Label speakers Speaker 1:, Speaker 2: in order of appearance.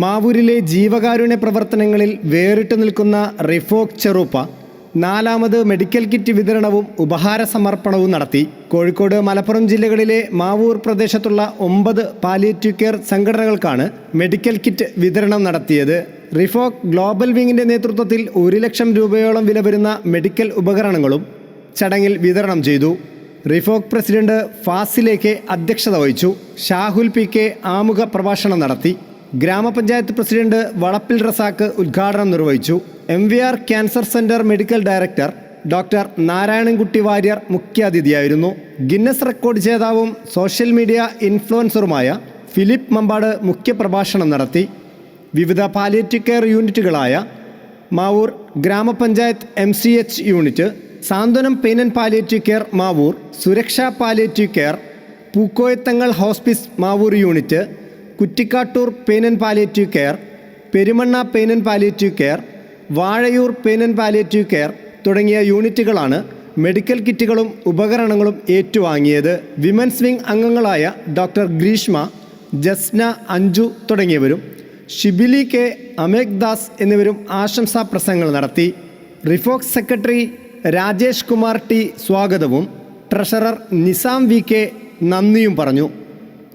Speaker 1: മാവൂരിലെ ജീവകാരുണ്യ പ്രവർത്തനങ്ങളിൽ വേറിട്ട് നിൽക്കുന്ന റിഫോക് ചെറുപ്പ നാലാമത് മെഡിക്കൽ കിറ്റ് വിതരണവും ഉപഹാര സമർപ്പണവും നടത്തി. കോഴിക്കോട് മലപ്പുറം ജില്ലകളിലെ മാവൂർ പ്രദേശത്തുള്ള ഒമ്പത് പാലിയേറ്റീവ് കെയർ സംഘടനകൾക്കാണ് മെഡിക്കൽ കിറ്റ് വിതരണം നടത്തിയത്. റിഫോക് ഗ്ലോബൽ വിങ്ങിന്റെ നേതൃത്വത്തിൽ ഒരു ലക്ഷം രൂപയോളം വില വരുന്ന മെഡിക്കൽ ഉപകരണങ്ങളും ചടങ്ങിൽ വിതരണം ചെയ്തു. റിഫോക് പ്രസിഡന്റ് ഫാസിലേക്ക് അധ്യക്ഷത വഹിച്ചു. ഷാഹുൽ പി കെ ആമുഖ പ്രഭാഷണം നടത്തി. ഗ്രാമപഞ്ചായത്ത് പ്രസിഡന്റ് വളപ്പിൽ റസാക്ക് ഉദ്ഘാടനം നിർവഹിച്ചു. M V R cancer centre medical director doctor Narayanankutty Warrier മുഖ്യാതിഥിയായിരുന്നു. Guinness record ജേതാവും സോഷ്യൽ മീഡിയ ഇൻഫ്ലുവൻസറുമായ ഫിലിപ്പ് മമ്പാട് മുഖ്യപ്രഭാഷണം നടത്തി. വിവിധ പാലിയേറ്റീവ് കെയർ യൂണിറ്റുകളായ മാവൂർ ഗ്രാമപഞ്ചായത്ത് M C H unit Santhwanam pain and palliative care Mavoor Suraksha palliative care Pookoyathangal hospice Mavoor unit Kuttikkattoor pain and palliative care Perumanna pain and palliative care Vazhayoor pain and palliative care തുടങ്ങിയ യൂണിറ്റുകളാണ് medical കിറ്റുകളും ഉപകരണങ്ങളും ഏറ്റുവാങ്ങിയത്. Women's wing അംഗങ്ങളായ doctor Greeshma Jasna Anju തുടങ്ങിയവരും Shibili K അമേക് ദാസ് എന്നിവരും ആശംസാ പ്രസംഗങ്ങൾ നടത്തി. റിഫോക്സ് സെക്രട്ടറി രാജേഷ് കുമാർ ടി സ്വാഗതവും ട്രഷറർ നിസാം വി കെ നന്ദിയും പറഞ്ഞു.